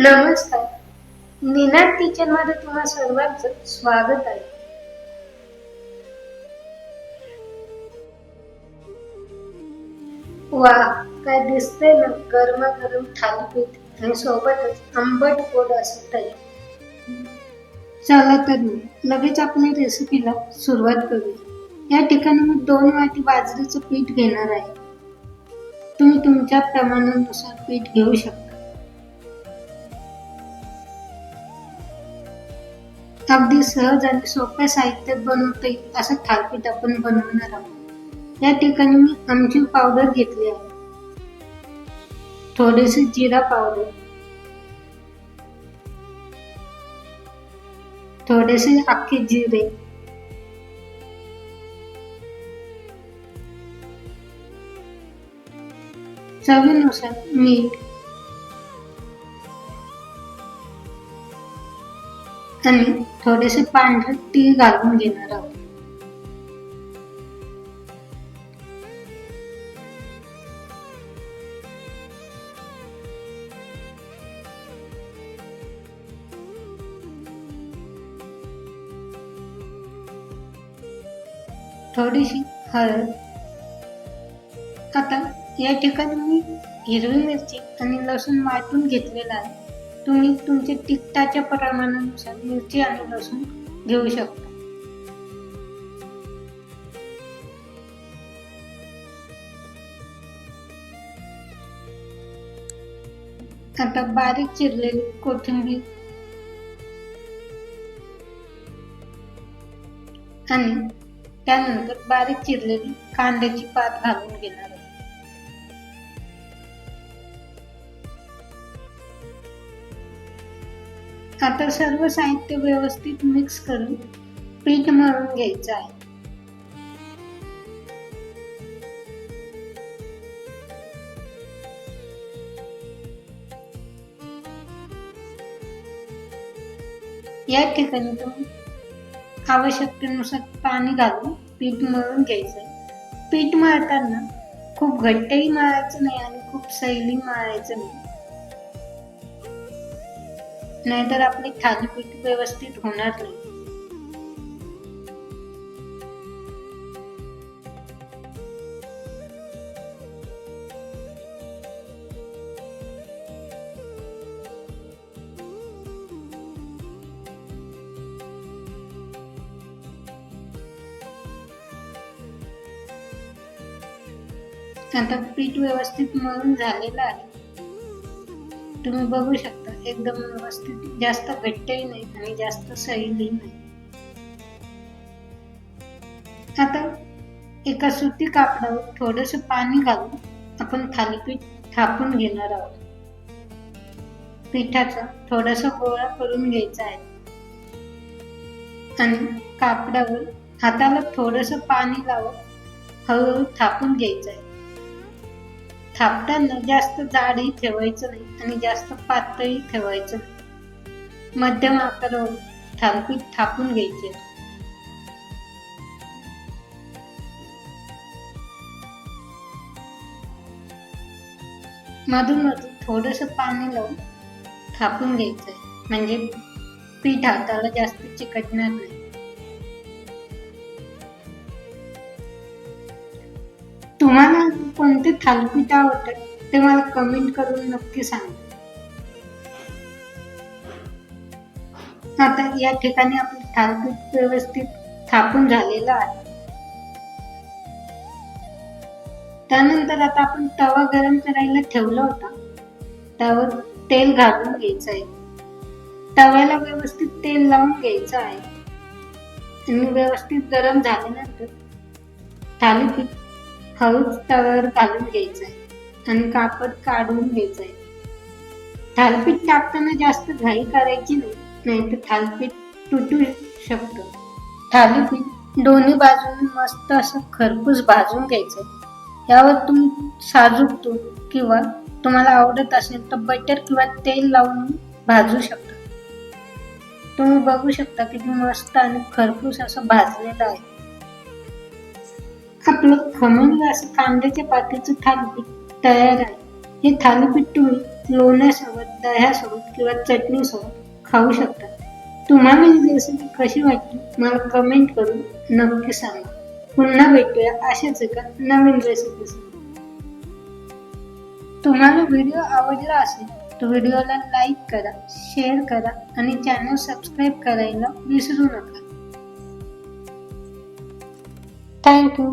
नमस्कार. निनाद किचनमध्ये तुम्हा सर्वांचं स्वागत आहे. वा काय दिसतंय ना गरमागरम थालीपीठ आणि सोबतच आंबट गोड असं तयार चला तर मी लगेच आपल्या रेसिपीला सुरुवात करूया. या ठिकाणी मी दोन वाटी बाजरीचं पीठ घेणार आहे. तुम्ही तुमच्या प्रमाणानुसार पीठ घेऊ शकता. अगदी सहज आणि सोप्या साहित्यात बनवता येईल असं थालपीठ आपण बनवणार आहोत. या ठिकाणी मी आमचूर पावडर घेतली आहे. थोडेसे जिरा पावडर थोडेसे अख्खे जिरे. चवीनुसार मीठ. आणि थोडेसे पांढरे तीळ घालून घेणार आहोत. थोडीशी हळद. आता या ठिकाणी मी हिरवी मिरची आणि लसूण वाटून घेतलेला आहे. तुम्ही तुमच्या तिखटाच्या प्रमाणानुसार मिरची आणि लसूण घेऊ शकता. आता बारीक चिरलेली कोथिंबीर आणि त्यानंतर बारीक चिरलेली कांद्याची पात घालून घेणार आता सर्व साहित्य व्यवस्थित मिक्स करून पीठ मळून घ्यायचं आहे. या ठिकाणी तुम्ही आवश्यकतेनुसार पाणी घालून पीठ मळून घ्यायचं आहे. पीठ मळताना खूप घट्टही मळायचं नाही आणि खूप सैली मळायचं नाही. नाहीतर आपली थालीपीठ व्यवस्थित होणार नाही. आता पीठ व्यवस्थित मळून झालेलं आहे. तुम्ही बघू शकता एकदम व्यवस्थित जास्त घट्टही नाही आणि जास्त सैलही नाही. आता एका सुती कापडावर थोडस पाणी घालून आपण थालीपीठ थापून घेणार आहोत. पिठाचा थोडासा गोळा करून घ्यायचा आहे. आणि कापडावर हाताला थोडस पाणी लावून हळूहळू थापून घ्यायचं आहे. थापताना जास्त जाडही ठेवायचं नाही आणि जास्त पातळी ठेवायचं नाही. मध्यम आकारावर थालपीठ थापून घ्यायचे. मधून मधून थोडस पाणी लावून थापून घ्यायचंय म्हणजे पीठ हाताला जास्त चिकटणार नाही. तुम्हाला कोणते थालीपीठ आवडतात ते मला कमेंट करून नक्की सांगा. आता या ठिकाणी आपलं थालीपीठ व्यवस्थित थापून झालेलं आहे. त्यानंतर आता आपण तवा गरम करायला ठेवला होता. त्यावर तेल घालून घ्यायचं आहे. तव्याला व्यवस्थित तेल लावून घ्यायचं आहे. आणि व्यवस्थित गरम झाल्यानंतर थालीपीठ हळूच तव्यावर घालून घ्यायचं आहे आणि कापड काढून घ्यायचं आहे थालपीठ टाकताना जास्त घाई करायची नाही नाही तर थालपीठ तुटू शकतं. थालीपीठ दोन्ही बाजूने मस्त असं खरपूस भाजून घ्यायचं यावर तुम्ही साजूक तूप किंवा तुम्हाला आवडत असेल तर बटर किंवा तेल लावून भाजू शकता. तुम्ही बघू शकता किती मस्त आणि खरपूस असं भाजलेलं आहे. आपलं खमंग असं कांद्याच्या पातीचं थालीपीठ तयार आहे. हे थालीपीठ तुम्ही लोण्यासोबत दह्यासोबत किंवा चटणीसोबत खाऊ शकता तुम्हाला ही रेसिपी कशी वाटली मला कमेंट करून नक्की सांगा. पुन्हा भेटूया अशाच एका नवीन रेसिपीसोबत तुम्हाला व्हिडिओ आवडला असेल तर व्हिडिओला लाईक करा शेअर करा आणि चॅनल सबस्क्राईब करायला विसरू नका. थँक्यू